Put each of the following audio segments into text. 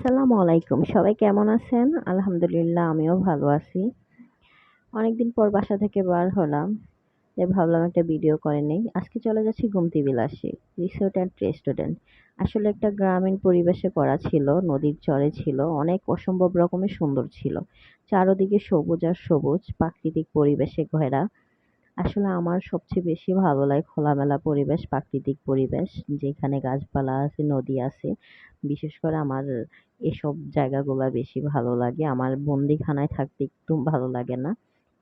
আসসালামু আলাইকুম। সবাই কেমন আছেন? আলহামদুলিল্লাহ, আমিও ভালো আছি। অনেকদিন পর বাসা থেকে বার হলাম, তাই ভাবলাম একটা ভিডিও করে নেই। আজকে চলে যাচ্ছি গুমতি বিলাসী রিসোর্ট অ্যান্ড রেস্টুরেন্ট আসলে একটা গ্রামীণ পরিবেশে করা ছিল, নদীর চরে ছিল, অনেক অসম্ভব রকমের সুন্দর ছিল। চারদিকে সবুজ আর সবুজ, প্রাকৃতিক পরিবেশে ঘেরা। আসলে আমার সবচেয়ে বেশি ভালো লাগে খোলামেলা পরিবেশ, প্রাকৃতিক পরিবেশ। যেখানে গাছপালা আছে, নদী আছে। বিশেষ করে আমার এসব জায়গাগুলো বেশি ভালো লাগে। আমার বন্দিখানায় থাকতে একটু ভালো লাগে না।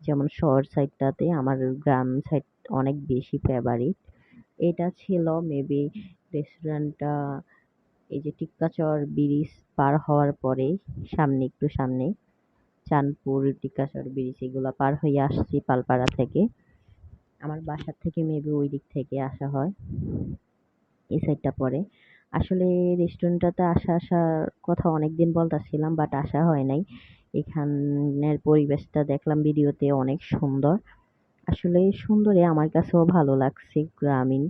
যেমন শহর সাইডটাতে আমার গ্রাম সাইড অনেক বেশি ফেভারিট এটা ছিল মেবি রেস্টুরেন্টটা এই যে টিক্কাচর ব্রিজ পার হওয়ার পরেই সামনে একটু সামনে, চাঁদপুর টিক্কাচর ব্রিজ এগুলো পার হয়ে আসছি পালপাড়া থেকে। আমার বাসার থেকে মেবি ওই দিক থেকে আসা হয়, এই সাইডটা পরে। আসলে রেস্টুরেন্টটাতে আসা আসার কথা অনেকদিন বলতেছিলাম বাট আসা হয় নাই। এখানের পরিবেশটা দেখলাম ভিডিওতে অনেক সুন্দর। আসলে সুন্দরে আমার কাছেও ভালো লাগছে গ্রামীণ।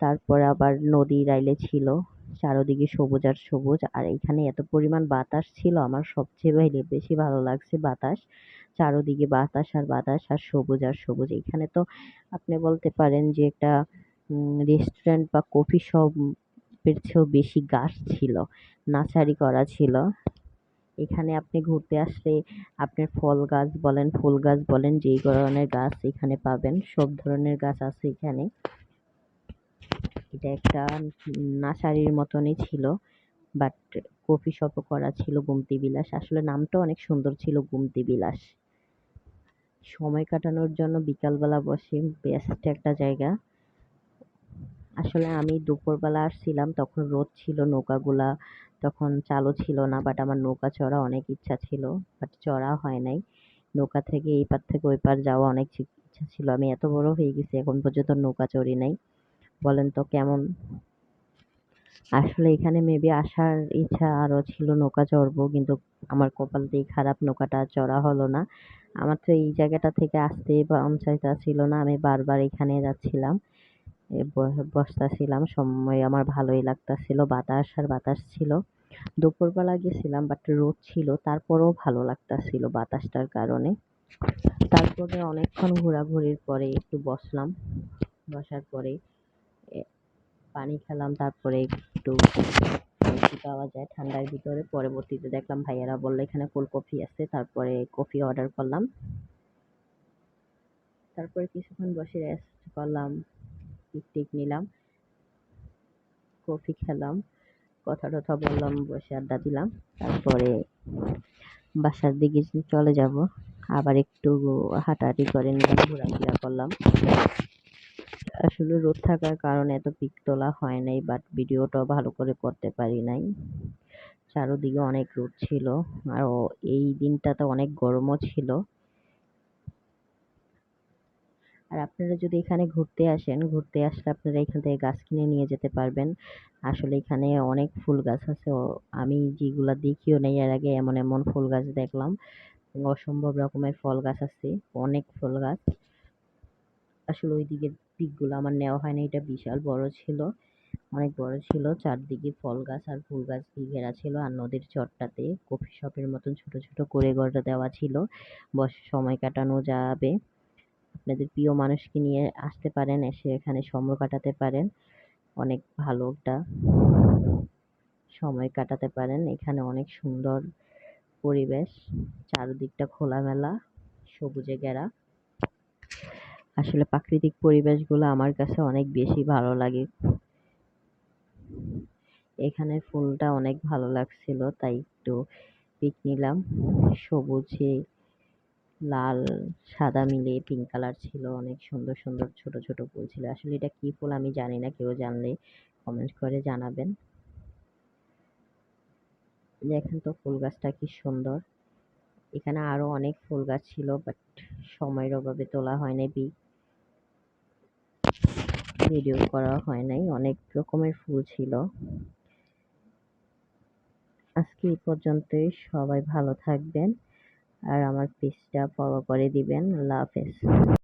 তারপরে আবার নদী রাইলে ছিল, চারোদিকে সবুজ আর সবুজ। আর এখানে এত পরিমাণ বাতাস ছিল, আমার সবচেয়ে বেশি ভালো লাগছে বাতাস। চারোদিকে বাতাস আর বাতাস আর সবুজ আর সবুজ। এখানে তো আপনি বলতে পারেন যে একটা রেস্টুরেন্ট বা কফি শপের চেয়েও বেশি গাছ ছিল নার্সারি করা ছিল। এখানে আপনি ঘুরতে আসলে আপনার ফল গাছ বলেন, ফুল গাছ বলেন, যেই ধরনের গাছ এখানে পাবেন, সব ধরনের গাছ আছে এখানে। এটা একটা নার্সারির মতনই ছিল বাট কফি শপও করা ছিল গুমতি বিলাস। আসলে নামটা অনেক সুন্দর ছিল গুমতি বিলাস। সময় কাটানোর জন্য বিকালবেলা বসে বেস্ট একটা জায়গা। আসলে আমি দুপুরবেলা আসছিলাম, তখন রোদ ছিল, নৌকাগুলা তখন চালু ছিল না বাট আমার নৌকা চড়া অনেক ইচ্ছা ছিল বাট চড়া হয় নাই। নৌকা থেকে এই পার থেকে ওই পার যাওয়া অনেক ইচ্ছা ছিল। আমি এত বড় হয়ে গেছি, এখন পর্যন্ত নৌকা চড়ি নাই। বলেন তো কেমন আসলে এখানে মেবি আসার ইচ্ছা আরও ছিল নৌকা চড়বো, কিন্তু আমার কপাল দিয়ে খারাপ নৌকাটা চড়া হলো না। আমার তো এই জায়গাটা থেকে আসতে মন ছিল না, আমি বারবার এখানে যাচ্ছিলাম। বসতেছিলাম, সময় আমার ভালোই লাগতেছিল, বাতাস আর বাতাস ছিল। দুপুরবেলা গেছিলাম বাট রোদ ছিল, তারপরেও ভালো লাগতেছিল বাতাসটার কারণে। তারপরে অনেকক্ষণ ঘোরাঘুরির পরে একটু বসলাম, বসার পরে পানি খেলাম, তারপরে একটু কফি পাওয়া যায় ঠান্ডার ভিতরে। পরবর্তীতে দেখলাম ভাইয়ারা বলল, এখানে কোল্ড কফি আছে। তারপরে কফি অর্ডার করলাম। তারপরে কিছুক্ষণ বসে রেস্ট করলাম পিকনিক নিলাম, কফি খেলাম, কথা টথা বললাম, বসে আড্ডা দিলাম। তারপরে বাসার দিকে চলে যাব। আবার একটু হাঁটাহাঁটি করে নিলাম, ঘোরাফেরা করলাম। আসলে রোদ থাকার কারণে এত পিক তোলা হয় নাই বাট ভিডিওটাও ভালো করে করতে পারি নাই। চারোদিকে অনেক রোদ ছিল, আর এই দিনটাতে অনেক গরমও ছিল। আর আপনারা যদি এখানে ঘুরতে আসেন, ঘুরতে আসলে আপনারা এখান থেকে গাছ কিনে নিয়ে যেতে পারবেন। আসলে এখানে অনেক ফুল গাছ আছে আমি যেগুলা দেখিও নাই এর আগে, এমন এমন ফুল গাছ দেখলাম। অসম্ভব রকমের ফল গাছ আছে, অনেক ফল গাছ। আসলে ওই দিকের পিকগুলো আমার নেওয়া হয়নি। এটা বিশাল বড় ছিল, অনেক বড় ছিল। চারদিকে ফল গাছ আর ফুল গাছ দিয়ে ঘেরা ছিল আর নদীর চরটাতে কফি শপের মতন ছোট ছোট করে গড়ে দেওয়া ছিল। বসে, সময় কাটানো যাবে। আপনাদের প্রিয় মানুষকে নিয়ে আসতে পারেন, এসে এখানে সময় কাটাতে পারেন। অনেক ভালো একটা সময় কাটাতে পারেন। এখানে অনেক সুন্দর পরিবেশ, চারদিকটা খোলামেলা, সবুজে ঘেরা। আসলে প্রাকৃতিক পরিবেশগুলো আমার কাছে অনেক বেশি ভালো লাগে। এখানে ফুলটা অনেক ভালো লাগছিল, তাই একটু পিক নিলাম। সবুজে লাল, সাদা মিলিয়ে পিঙ্ক কালার ছিল, অনেক সুন্দর সুন্দর ছোট ছোট ফুল ছিল। আসলে এটা কি ফুল আমি জানি না, কেউ জানলে কমেন্ট করে জানাবেন। দেখেন তো ফুল গাছটা কি সুন্দর। এখানে আরও অনেক ফুল গাছ ছিল বাট সময়ের অভাবে তোলা হয়নি। ভিডিও করা হয় নাই, অনেক রকমের ফুল ছিল। আজকে এই পর্যন্তই, সবাই ভালো থাকবেন আর আমার পেজটা ফলো করে দিবেন। আল্লাহ হাফেজ।